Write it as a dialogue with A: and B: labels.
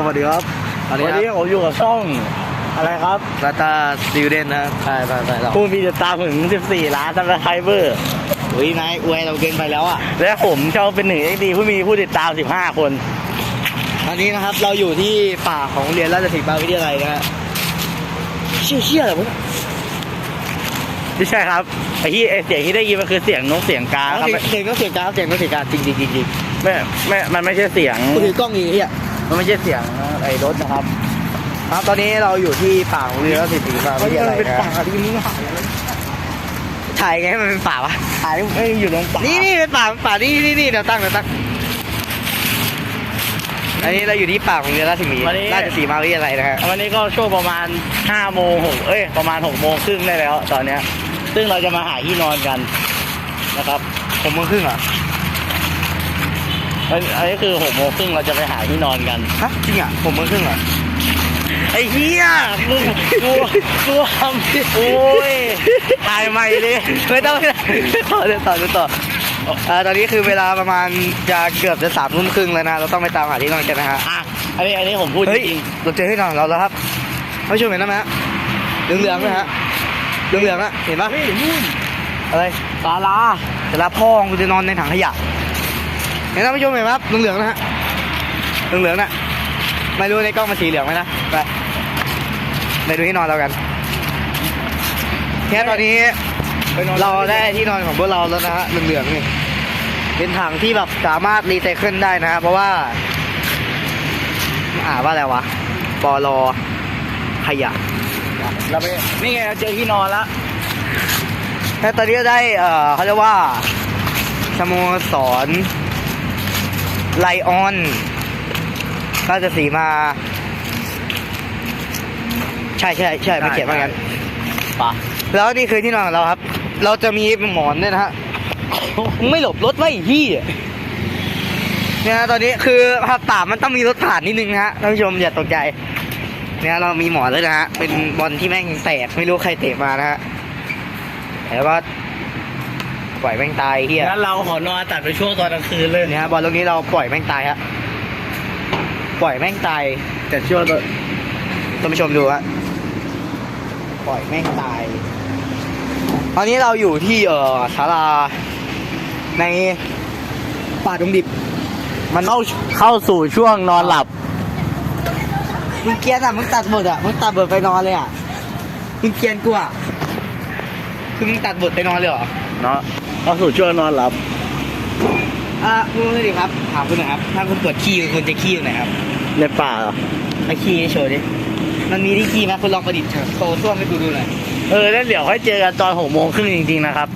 A: สวัสดีครับ
B: สวัสดี
A: วัน
B: ครับ
A: นี้ผมอยู่กับช่องอะไรครับ
B: ลาตาซิวเดนนะครับ
A: ใช่ใช่ใช่ผู้มีติดตามถึง 14 ล้านซับสไครเบอร์
B: อุ้ยนายอวยเราเกินไปแล้วอะ
A: และผมชอบเป็นหนึ่งเอ็กดีผู้มีผู้ติดตาม 15 คน
B: ตอนนี้นะครับเราอยู่ที่ป่าของโรงเรียนราชสิงห์วิทยาลัยนะฮะเชี่ยเชี่ยอะไรวะ
A: ไม่ใช่ครับไอ้ที่ไอ้เสียงที่ได้ยินมันคือเสียงนกเสียงกา
B: อ๋อ
A: ครับ
B: เสียงเสียงก็เสียงกราฟเสียงก็เสียงกราฟจริงจริงจริงจริง
A: ไม่ไม่มันไม่ใช่เสียง
B: กูถือกล้องอย่างเงี้ย
A: มันไม่ใช่เสียงไอ้รถนะครับ
B: ครับตอนนี้เราอยู่ที่ป่าของโรงเรียนราชสิงห์วิทยาลัย
A: เป็น
B: นะ
A: ป่าที่มึงหาย
B: ถ่ายไงให้มันเป็นป่าวะ
A: หายไม่อยู่ตรงป่า
B: นี่
A: นี่
B: นี่เป็นป่าป่านี่นี่นี่เดี๋ยวตั้งเดี๋ยวตั้งอันนี้เราอยู่ที่ป่าของโรงเรียนราชสิงห์ราชสีมาวิทยาลัยนะฮะ
A: วันนี้ก็ช่วงประมาณ5โมง6เอ้ยประมาณ6โมงครึ่งได้แล้วตอนเนี้ย ซึ่งเราจะมาหาที่นอนกันนะครับ
B: ผมโมงครึ่งเหรอ
A: อัน อันนี้คือ6โมงครึ่งเราจะไปหาที่นอนกัน
B: ฮะจริงอะผมโมงครึ่งเหรอ
A: ไอ้เหี้ยกูกูกูทำโอ้ยถ่ายใหม่เลย
B: ไม่ต้องต่อเดี๋ยวต่อเดี๋ยวต่ออ่าตอนนี้คือเวลาประมาณจะเกือบจะสามทุ่มครึ่งแล้วนะ เราต้องไปตามหาที่นอนกันนะฮะ
A: อะอันนี้อันนี้ผมพูดจ
B: เฮ้ย
A: ริง
B: เราเจอที่นอนของเราแล้วครับไม่ชมเห็นไหมฮะเหลืองเหลืองๆนะฮะเหลืองเหลืองๆอะเห็นปะ
A: ๆเฮ้ยนู่น
B: อะไร
A: ศาลา
B: แต่ละพ่อกูจะนอนในถังขยะเห็นไหมผู้ชมเห็นไหมครับเหลืองเหลืองๆนะฮะเหลืองเหลืองๆน่ะไม่รู้ในกล้องมันสีเหลืองไหมนะไปไปดูที่นอนเรากันแค่ตอนนี้
A: ไปนอน
B: เราได้ที่นอนของพวกเราแล้วนะฮะเหลืองๆนี่เป็นถังที่แบบสามารถรีไซเคิลได้นะฮะเพราะว่า อ่านว่าอะไรวะปอลอขยะ
A: เราไปนี่ไงเราเจอที่นอนแล้ว
B: แล้วตอนนี้ก็ได้เอ่อเขาเรียกว่าสโมสร ไลออนราชสีมา ใช่ใช่ใช่ไม่เขียนว่างั้น
A: ปะ
B: แล้วนี่คือที่นอนของเราครับ เราจะมีหมอนด้วยนะฮะมึงไม่หลบรถไว้อีกที่เนี่ยฮะตอนนี้คือภาพป่ามันต้องมีรถผ่านนิดนึงนะฮะท่านผู้ชมอย่าตกใจเนี่ยเรามีหมอนด้วยนะฮะเป็นบอลที่แม่งแตกไม่รู้ใครเตะมานะฮะแล้วก็ ปล่อยแม่งตายเฮีย
A: งั้นเราขอนอนตัดไปช่วงตอนกลางคืนเลย
B: เนี่ยฮะบอลลูกนี้เราปล่อยแม่งตายฮะปล่อยแม่งตาย
A: แต่ช่วงตอน
B: ท่านผู้ชมดูฮะปล่อยแม่งตายตอนนี้เราอยู่ที่เอ่อศาลาในป่าดงดิบ
A: มันเข้าเข้าสู่ช่วงนอนหลับ
B: มึงเกรียนอะมึงตัดบทอะมึงตัดบทไปนอนเลยอะมึงเกรียนกูอะคือมึงตัดบทไปนอนเลยเหรอ
A: เนาะ เข้าสู่ช่วงนอนหลับ
B: อะคุณดูดิครับถามคุณหน่อยครับ ถ้าคุณปวดขี้คุณจะขี้อยู่ไหนครับ
A: ในป่าเหรอ
B: มาขี้โชว์ดิ มันมีที่ขี้ไหมคุณลองประดิษฐ์โชว์ส้วมให้กูดูหน่อย
A: เออแล้วเดี๋ยวค่อยเจอกันตอนหกโมงครึ่งจริงๆนะครับ